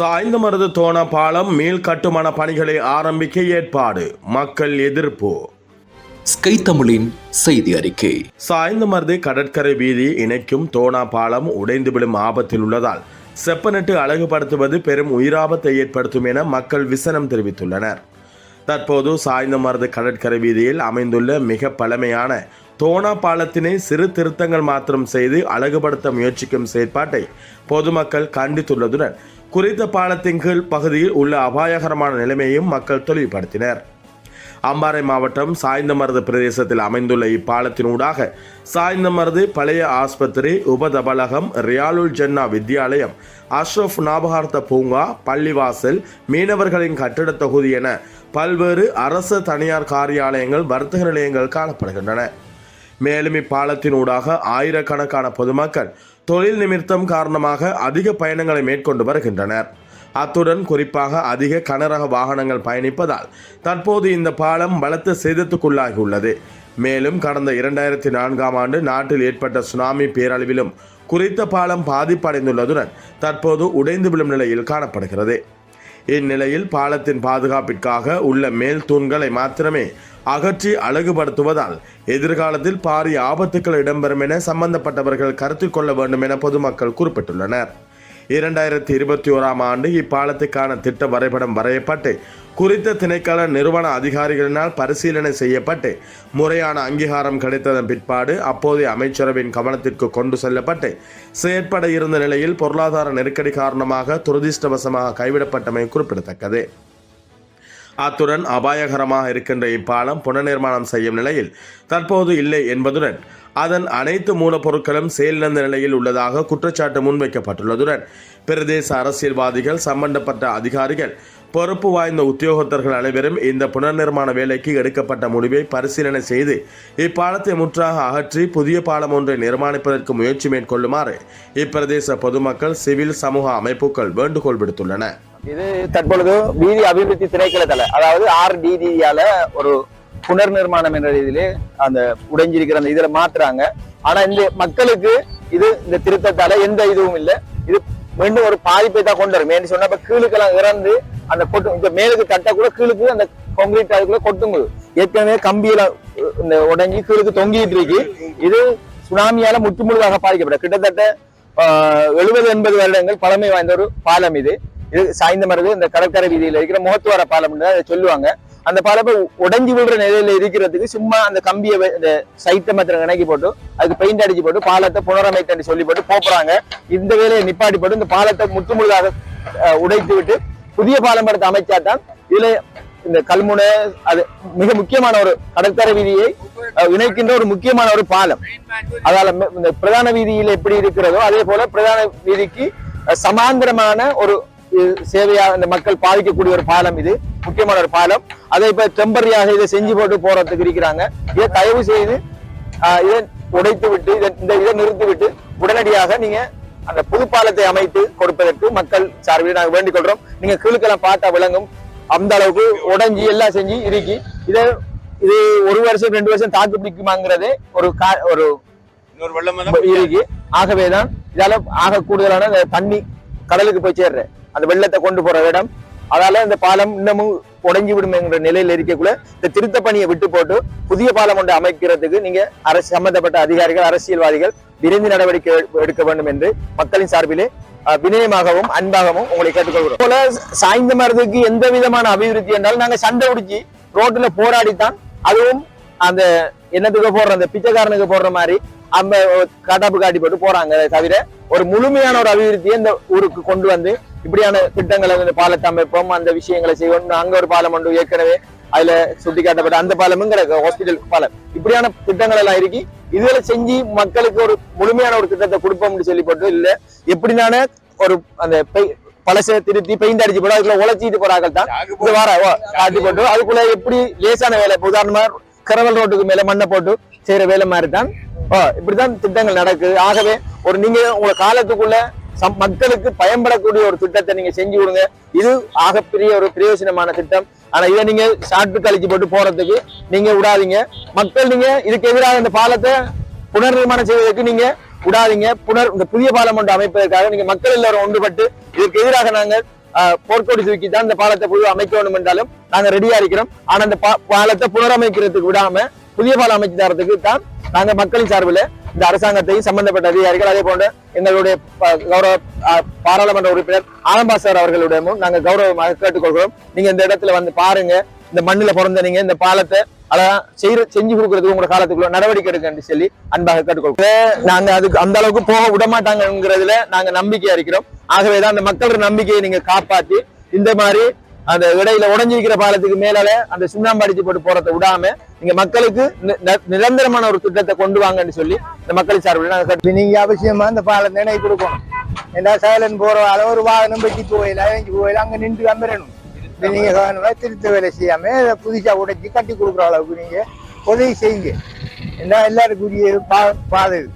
சாய்ந்தமருது தோண பாலம் மீள் கட்டுமான பணிகளை ஆரம்பிக்க ஏற்பாடு. மக்கள் எதிர்ப்பு. ஸ்கை தமிழின் செய்தி அறிக்கை. சாய்ந்தமருது கடற்கரை வீதி இணைக்கும் தோணா பாலம் உடைந்து விழும் ஆபத்தில் உள்ளதால் செப்பனிட்டு அழகுபடுத்துவது பெரும் உயிராபத்தை ஏற்படுத்தும் என மக்கள் விசனம் தெரிவித்துள்ளனர். தற்போது சாய்ந்தமருது கடற்கரை வீதியில் அமைந்துள்ள மிக பழமையான தோணா பாலத்தினை சிறு திருத்தங்கள் மாத்திரம் செய்து அழகுபடுத்த முயற்சிக்கும் செயற்பாட்டை பொதுமக்கள் கண்டித்துள்ளதுடன் குறித்த பாலத்தின் கீழ் பகுதியில் உள்ள அபாயகரமான நிலைமையையும் மக்கள் தெளிவுபடுத்தினர். அம்பாறை மாவட்டம் சாய்ந்தமருது பிரதேசத்தில் அமைந்துள்ள இப்பாலத்தினூடாக சாய்ந்தமருது பழைய ஆஸ்பத்திரி உபதபலகம் ரியாலுல் ஜன்னா வித்யாலயம் அஷ்ரஃப் ஞாபகார்த்த பூங்கா பள்ளிவாசல் மீனவர்களின் கட்டிடத் தொகுதி என பல்வேறு அரசு தனியார் காரியாலயங்கள் வர்த்தக நிலையங்கள் காணப்படுகின்றன. மேலும் இப்பாலத்தினூடாக ஆயிரக்கணக்கான பொதுமக்கள் தொழில் நிமித்தம் காரணமாக அதிக பயணங்களை மேற்கொண்டு வருகின்றனர். அத்துடன் குறிப்பாக அதிக கனரக வாகனங்கள் பயணிப்பதால் தற்போது இந்த பாலம் பலத்த சேதத்துக்குள்ளாகியுள்ளது. மேலும் கடந்த இரண்டாயிரத்தி நான்காம் ஆண்டு நாட்டில் ஏற்பட்ட சுனாமி பேரழிவிலும் குறித்த பாலம் பாதிப்படைந்துள்ளதுடன் தற்போது உடைந்து விழும் நிலையில் காணப்படுகிறது. இந்நிலையில் பாலத்தின் பாதுகாப்பிற்காக உள்ள மேல் தூண்களை மாத்திரமே அகற்றி அழகுபடுத்துவதால் எதிர்காலத்தில் பாரிய ஆபத்துக்கள் இடம்பெறும் என சம்பந்தப்பட்டவர்கள் கருத்தில் கொள்ள வேண்டும் என பொதுமக்கள் குறிப்பிட்டுள்ளனர். இரண்டாயிரத்தி இருபத்தி ஓராம் ஆண்டு இப்பாலத்துக்கான திட்ட வரைபடம் வரையப்பட்டு குறித்த திணைக்கள நிறுவன அதிகாரிகளினால் பரிசீலனை செய்யப்பட்டு முறையான அங்கீகாரம் கிடைத்ததன் பிற்பாடு அப்போதைய அமைச்சரவின் கவனத்திற்கு கொண்டு செல்லப்பட்டு செயற்பட இருந்த நிலையில் பொருளாதார நெருக்கடி காரணமாக துரதிர்ஷ்டவசமாக கைவிடப்பட்டமை குறிப்பிடத்தக்கது. அத்துடன் அபாயகரமாக இருக்கின்ற இப்பாலம் புனர்நிர்மாணம் செய்யும் நிலையில் தற்போது இல்லை என்பதுடன் அதன் அனைத்து மூலப்பொருட்களும் செயலிழந்த நிலையில் உள்ளதாக குற்றச்சாட்டு முன்வைக்கப்பட்டுள்ளதுடன் பிரதேச அரசியல்வாதிகள் சம்பந்தப்பட்ட அதிகாரிகள் பொறுப்பு வாய்ந்த உத்தியோகத்தர்கள் அனைவரும் இந்த புனர்நிர்மாண வேலைக்கு எடுக்கப்பட்ட முடிவை பரிசீலனை செய்து இப்பாலத்தை முற்றாக அகற்றி புதிய பாலம் ஒன்றை நிர்மாணிப்பதற்கு முயற்சி மேற்கொள்ளுமாறு இப்பிரதேச பொதுமக்கள் சிவில் சமூக அமைப்புகள் வேண்டுகோள் விடுத்துள்ளன. இது தற்பொழுது வீதி அபிவிருத்தி திணைக்களத்துல அதாவது ஆர்டிடியால ஒரு புனர் நிர்மாணம் என்ற ரீதியிலே அந்த உடைஞ்சிருக்கிற அந்த இதில் மாத்துறாங்க. ஆனா இந்த மக்களுக்கு இது இந்த திருத்தத்தால எந்த இதுவும் இல்லை. இது மீண்டும் ஒரு பாதிப்பை தான் கொண்டு வரும். ஏன்னு சொன்னா இப்ப கீழுக்கெல்லாம் இறந்து அந்த கொட்டு இந்த மேலுக்கு தட்டா கூட கீழுக்கு அந்த கொங்கிரீட் அதுக்குள்ள கொட்டுங்குது. ஏற்கனவே கம்பியில இந்த உடஞ்சி கீழுக்கு தொங்கிட்டு இருக்கு. இது சுனாமியால முற்றுமுழுதாக பாதிக்கப்படும். கிட்டத்தட்ட எழுபது எண்பது வருடங்கள் பழமை வாய்ந்த ஒரு பாலம் இது. இது சாய்ந்த மருது இந்த கடற்கரை வீதியில இருக்கிற முகத்துவார பாலம் அதை சொல்லுவாங்க. அந்த பாலம் உடஞ்சி விடுற நிலையில இருக்கிறதுக்கு சும்மா அந்த கம்பியை இந்த சைத்த மாத்திரம் இணைக்கி போட்டு அதுக்கு பெயிண்ட் அடிச்சு போட்டு பாலத்தை புனரமைத்தன்னு சொல்லி போட்டு போப்புறாங்க இந்த வேலையை நிப்பாட்டி போட்டு இந்த பாலத்தை முற்று முழுதாக உடைத்து விட்டு புதிய பாலம் எடுத்து அமைச்சா தான் இதுல இந்த கல்முனை அது மிக முக்கியமான ஒரு கடற்கரை வீதியை இணைக்கின்ற ஒரு முக்கியமான ஒரு பாலம். அதால இந்த பிரதான வீதியில எப்படி இருக்கிறதோ அதே போல பிரதான வீதிக்கு சமாந்தரமான ஒரு சேவையா இந்த மக்கள் பாதிக்கக்கூடிய ஒரு பாலம் இது முக்கியமான ஒரு பாலம். அதை இப்ப டெம்பரரியாக இதை செஞ்சு போட்டு போறதுக்கு இருக்கிறாங்க. இதை தயவு செய்து இதை உடைத்து விட்டு இதை- இந்த இதை நிறுத்தி விட்டு உடனடியாக நீங்க அந்த புது பாலத்தை அமைத்து கொடுப்பதற்கு மக்கள் சார்பில் நாங்கள் வேண்டிக் கொள்றோம். நீங்க கீழுக்கெல்லாம் பார்த்தா விளங்கும். அந்த அளவுக்கு உடைஞ்சி எல்லாம் செஞ்சு இருக்கி இதை இது ஒரு வருஷம் ரெண்டு வருஷம் தாக்கு பிடிக்குமாங்கிறதே ஒரு கா- ஒரு இருக்கு. ஆகவேதான் இதால ஆக கூடுதலான தண்ணி கடலுக்கு போய் சேர்ற அந்த வெள்ளத்தை கொண்டு போற இடம். அதால இந்த பாலம் இன்னமும் புடங்கி விடும் என்ற நிலையில இருக்கக்குள்ள இந்த திருத்த பணியை விட்டு போட்டு புதிய பாலம் ஒன்று அமைக்கிறதுக்கு நீங்க அரசு சம்பந்தப்பட்ட அதிகாரிகள் அரசியல்வாதிகள் விரைந்து நடவடிக்கை எடுக்க வேண்டும் என்று மக்களின் சார்பிலே வினயமாகவும் அன்பாகவும் உங்களை கேட்டுக்கொள்கிறோம். போல சாய்ந்த மருந்துக்கு எந்த விதமான அபிவிருத்தி என்றாலும் நாங்க சண்டை உடிச்சு ரோட்ல போராடித்தான் அதுவும் அந்த என்னத்துக்கு போடுற அந்த பிச்சைக்காரனுக்கு போடுற மாதிரி அந்த கட்டாப்பு காட்டி போட்டு போறாங்க அதை தவிர ஒரு முழுமையான ஒரு அபிவிருத்தியை இந்த ஊருக்கு கொண்டு வந்து இப்படியான திட்டங்களை வந்து பாலத்தை அமைப்போம் அந்த விஷயங்களை செய்வோம். அங்க ஒரு பாலம் உண்டு ஏற்கனவே அதுல சுட்டி காட்டப்பட்ட அந்த பாலமும் கிடக்கு ஹாஸ்பிட்டல் பாலம். இப்படியான திட்டங்கள் எல்லாம் இருக்கு இதுல செஞ்சு மக்களுக்கு ஒரு முழுமையான ஒரு திட்டத்தை கொடுப்போம்னு சொல்லி போட்டு இல்ல. எப்படினான ஒரு அந்த பழசை திருத்தி பெயிண்ட் அடிச்சு போட்டு அதுக்குள்ள உழைச்சிட்டு போறார்கள் தான். இது வர காட்டி போட்டு அதுக்குள்ள எப்படி லேசான வேலை உதாரணமா கரவல் ரோட்டுக்கு மேல மண்ணை போட்டு செய்யற வேலை மாதிரி தான். இப்படிதான் திட்டங்கள் நடக்குது ஆகவே ஒரு நீங்க உங்க காலத்துக்குள்ள மக்களுக்கு பயன்படக்கூடிய ஒரு திட்டத்தை நீங்க செஞ்சு கொடுங்க. இது ஆகப்பெரிய ஒரு பிரயோஜனமான திட்டம். ஆனா இதை நீங்க ஷார்ட் கழிச்சு போட்டு போறதுக்கு நீங்க விடாதீங்க. மக்கள் நீங்க இதுக்கு எதிராக இந்த பாலத்தை புனர் நிர்மாணம் செய்வதற்கு நீங்க விடாதீங்க. புனர் இந்த புதிய பாலம் ஒன்று அமைப்பதற்காக நீங்க மக்கள் எல்லாரும் ஒன்றுபட்டு இதற்கு எதிராக நாங்கள் போர்க்கோடி தூக்கி தான் இந்த பாலத்தை புது அமைக்கணும் என்றாலும் நாங்க ரெடியா இருக்கிறோம். ஆனா அந்த பாலத்தை புனரமைக்கிறதுக்கு விடாம புதிய பாலம் அமைச்சு தரத்துக்கு தான் நாங்க மக்களின் சார்பில் இந்த அரசாங்கத்தையும் சம்பந்தப்பட்ட அதிகாரிகள் அதே போன்று எங்களுடைய ப- கௌரவ பாராளுமன்ற உறுப்பினர் ஆலம்பா சார் அவர்களிடமும் நாங்கள் கௌரவமாக கேட்டுக்கொள்கிறோம். நீங்க இந்த இடத்துல வந்து பாருங்க. இந்த மண்ணில் பிறந்த நீங்க இந்த பாலத்தை அழகா செய்ய செஞ்சு கொடுக்கறதுக்கு உங்களோட காலத்துக்குள்ள நடவடிக்கை எடுக்கன்னு சொல்லி அன்பாக கேட்டுக்கொள்கிறோம். நாங்க அதுக்கு அந்த அளவுக்கு போக விட மாட்டாங்கிறதுல நாங்க நம்பிக்கையா இருக்கிறோம். ஆகவேதான் அந்த மக்களோட நம்பிக்கையை நீங்க காப்பாத்தி இந்த மாதிரி அந்த இடையில உடஞ்சிருக்கிற பாலத்துக்கு மேலால அந்த சுண்ணாம்பு அடிச்சு போட்டு போறதை விடாம நீங்க மக்களுக்கு நி- நிரந்தரமான ஒரு திட்டத்தை கொண்டு வாங்கன்னு சொல்லி இந்த மக்கள் சார்பில் நீங்க அவசியமா இந்த பாலம் நினை கொடுக்கணும். ஏன்னா சைலன் போற அளவு ஒரு வாகனம் வெட்டி போயில இறங்கி போயில அங்க நின்று அமரணும். நீங்க திருத்த வேலை செய்யாம புதுசா உடைச்சி கட்டி கொடுக்குற அளவுக்கு நீங்க உதவி செய்யுங்க. ஏன்னா எல்லாருக்குரிய பா- பாதை